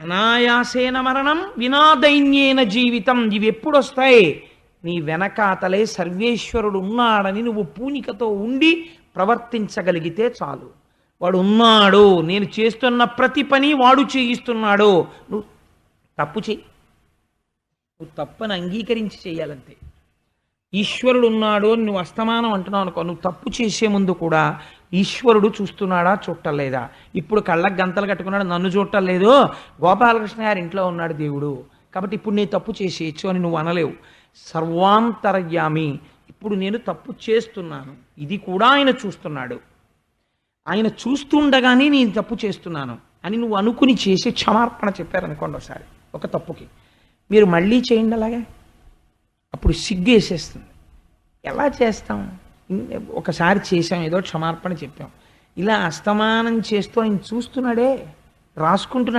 అనాయాసేన మరణం వినాదైన్యేన జీవితం ఇవి ఎప్పుడు వస్తాయి నీ వెనకాతలే సర్వేశ్వరుడు ఉన్నాడని నువ్వు పూనికతో ఉండి ప్రవర్తించగలిగితే చాలు. వాడు ఉన్నాడు నేను చేస్తున్న ప్రతి పని వాడు చేయిస్తున్నాడు నువ్వు తప్పు చెయ్యి. నువ్వు తప్పని అంగీకరించి చేయాలంతే ఈశ్వరుడు ఉన్నాడు అని నువ్వు అస్తమానం అంటున్నావు అనుకో నువ్వు తప్పు చేసే ముందు కూడా ఈశ్వరుడు చూస్తున్నాడా చూడలేదా ఇప్పుడు కళ్ళకు గంతలు కట్టుకున్నాడు నన్ను చూడలేదు గోపాలకృష్ణ గారి ఇంట్లో ఉన్నాడు దేవుడు. కాబట్టి ఇప్పుడు నేను తప్పు చేసేయచ్చు అని నువ్వు అనలేవు. సర్వాంతర్యామి. ఇప్పుడు నేను తప్పు చేస్తున్నాను. ఇది కూడా ఆయన చూస్తున్నాడు. ఆయన చూస్తుండగానే నేను తప్పు చేస్తున్నాను అని నువ్వు అనుకుని చేసి క్షమార్పణ చెప్పారనుకోండి ఒకసారి ఒక తప్పుకి. మీరు మళ్ళీ చేయండి అలాగే? అప్పుడు సిగ్గు వేసేస్తుంది. ఎలా చేస్తాం? ఒకసారి చేసాం ఏదో క్షమార్పణ చెప్పాం. ఇలా అస్తమానం చేస్తూ ఆయన చూస్తున్నాడే రాసుకుంటున్నాడు.